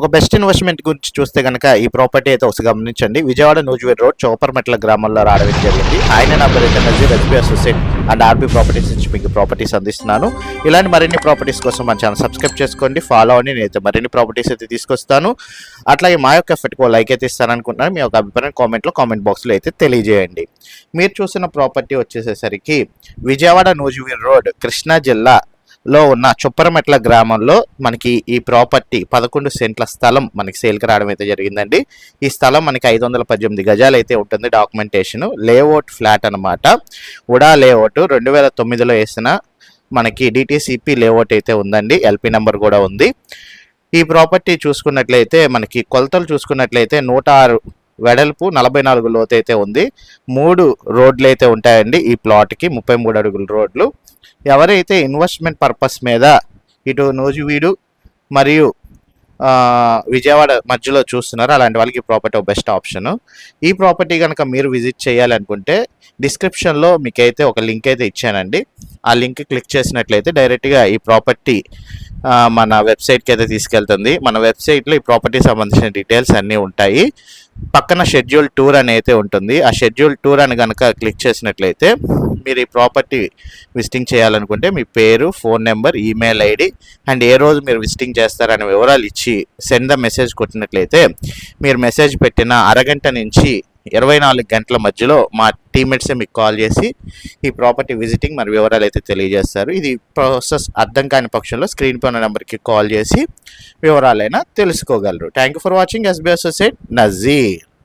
ఒక best investment గురించి చూస్తే కనుక ఈ ప్రాపర్టీ అయితే ఒకసారి గమనించండి. విజయవాడ నూజివేడ్ రోడ్ చౌపర్మెట్ల గ్రామంలో రావడం జరిగింది. ఆయన నా పేరు అయితే Nazeer SB associate and RB properties నుంచి మీకు ప్రాపర్టీస్ అందిస్తున్నాను. ఇలాంటి మరిన్ని ప్రాపర్టీస్ కోసం మన ఛానల్ సబ్స్క్రైబ్ చేసుకోండి ఫాలో అని నేనైతే మరిన్ని ప్రాపర్టీస్ అయితే తీసుకొస్తాను. అట్లాగే మా యొక్క ఎఫర్ట్కి లైక్ అయితే ఇస్తాననుకుంటున్నాను మీ యొక్క అభిప్రాయం కామెంట్లో కామెంట్ బాక్స్లో అయితే తెలియజేయండి. మీరు చూసిన ప్రాపర్టీ వచ్చేసేసరికి విజయవాడ నూజివీడ్ రోడ్ కృష్ణా జిల్లా లో ఉన్న చొప్పరమెట్ల గ్రామంలో మనకి ఈ ప్రాపర్టీ పదకొండు సెంట్ల స్థలం మనకి సేల్కి రావడం అయితే జరిగిందండి. ఈ స్థలం మనకి ఐదు వందల పద్దెనిమిది గజాలు అయితే ఉంటుంది డాక్యుమెంటేషన్. లేఅవుట్ ఫ్లాట్ అనమాట ఉడా లేఅవుట్ రెండు వేల తొమ్మిదిలో వేసిన మనకి డిటీసీపీ లేఅవుట్ అయితే ఉందండి. ఎల్పి నెంబర్ కూడా ఉంది. ఈ ప్రాపర్టీ చూసుకున్నట్లయితే మనకి కొలతలు చూసుకున్నట్లయితే నూట ఆరు వెడల్పు నలభై నాలుగు లోతు అయితే ఉంది. మూడు రోడ్లు అయితే ఉంటాయండి ఈ ప్లాట్కి ముప్పై మూడు అడుగుల రోడ్లు. ఎవరైతే ఇన్వెస్ట్మెంట్ పర్పస్ మీద ఇటు నూజివీడు మరియు విజయవాడ మధ్యలో చూస్తున్నారో అలాంటి వాళ్ళకి ప్రాపర్టీ బెస్ట్ ఆప్షన్ ఈ ప్రాపర్టీ కనుక మీరు విజిట్ చేయాలనుకుంటే డిస్క్రిప్షన్లో మీకైతే ఒక లింక్ అయితే ఇచ్చానండి. ఆ లింక్ క్లిక్ చేసినట్లయితే డైరెక్ట్గా ఈ ప్రాపర్టీ మన వెబ్సైట్కి అయితే తీసుకెళ్తుంది. మన వెబ్సైట్లో ఈ ప్రాపర్టీ సంబంధించిన డీటెయిల్స్ అన్నీ ఉంటాయి. పక్కన షెడ్యూల్ టూర్ అని అయితే ఉంటుంది. ఆ షెడ్యూల్ టూర్ అని కనుక క్లిక్ చేసినట్లయితే మీరు ఈ ప్రాపర్టీ విజిటింగ్ చేయాలనుకుంటే మీ పేరు phone number email ID and ఏ రోజు మీరు విజిటింగ్ చేస్తారనే వివరాలు ఇచ్చి సెండ్ ద మెసేజ్ కొట్టినట్లయితే మీరు మెసేజ్ పెట్టిన అరగంట నుంచి ఇరవై నాలుగు గంటల మధ్యలో మా టీమ్మేట్సే మీకు కాల్ చేసి ఈ ప్రాపర్టీ విజిటింగ్ మరి వివరాలు అయితే తెలియజేస్తారు. ఇది ప్రాసెస్ అర్థం కాని పక్షంలో స్క్రీన్ పైన నెంబర్కి కాల్ చేసి వివరాలైనా తెలుసుకోగలరు. Thank you for watching SB associate Nazeer